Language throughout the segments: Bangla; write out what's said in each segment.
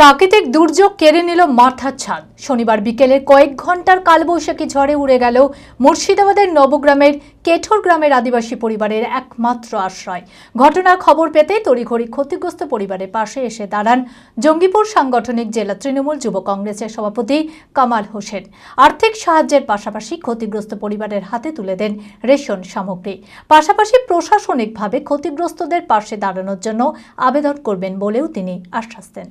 প্রাকৃতিক দুর্যোগ কেড়ে নিল মাথার ছাদ। শনিবার বিকেলে কয়েক ঘণ্টার কালবৈশাখী ঝড়ে উড়ে গেল মুর্শিদাবাদের নবগ্রামের কেঠোর গ্রামের আদিবাসী পরিবারের একমাত্র আশ্রয়। ঘটনার খবর পেতে তড়িঘড়ি ক্ষতিগ্রস্ত পরিবারের পাশে এসে দাঁড়ান জঙ্গিপুর সাংগঠনিক জেলা তৃণমূল যুব কংগ্রেসের সভাপতি কামাল হোসেন। আর্থিক সাহায্যের পাশাপাশি ক্ষতিগ্রস্ত পরিবারের হাতে তুলে দেন রেশন সামগ্রী। পাশাপাশি প্রশাসনিকভাবে ক্ষতিগ্রস্তদের পাশে দাঁড়ানোর জন্য আবেদন করবেন বলেও তিনি আশ্বাস দেন।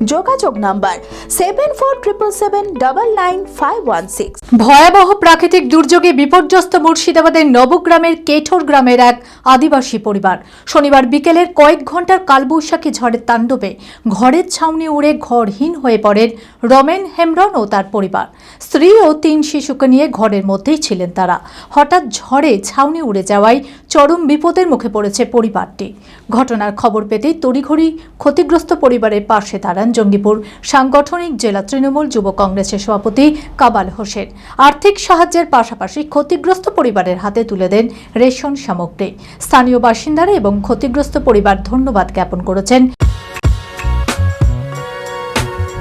যোগাযোগ number seven four triple seven double nine five one six ভয়াবহ প্রাকৃতিক দুর্যোগে বিপর্যস্ত মুর্শিদাবাদের নবগ্রামের কেঠোর গ্রামের এক আদিবাসী পরিবার। শনিবার বিকেলের কয়েক ঘণ্টার কালবৈশাখী ঝড়ের তাণ্ডবে ঘরের ছাউনি উড়ে ঘরহীন হয়ে পড়েন রমেন হেমরন ও তার পরিবার। স্ত্রী ও তিন শিশুকে নিয়ে ঘরের মধ্যেই ছিলেন তারা। হঠাৎ ঝড়ে ছাউনি উড়ে যাওয়ায় চরম বিপদের মুখে পড়েছে পরিবারটি। ঘটনার খবর পেতেই তড়িঘড়ি ক্ষতিগ্রস্ত পরিবারের পাশে দাঁড়ান জঙ্গিপুর। সাংগঠনিক জেলা তৃণমূল যুব কংগ্রেসের সভাপতি কাবাল হোসেন আর্থিক সাহায্যের পাশাপাশি ক্ষতিগ্রস্ত পরিবারের হাতে তুলে দেন রেশন সামগ্রী। স্থানীয় বাসিন্দারা এবং ক্ষতিগ্রস্ত পরিবার ধন্যবাদ জ্ঞাপন করেছেন।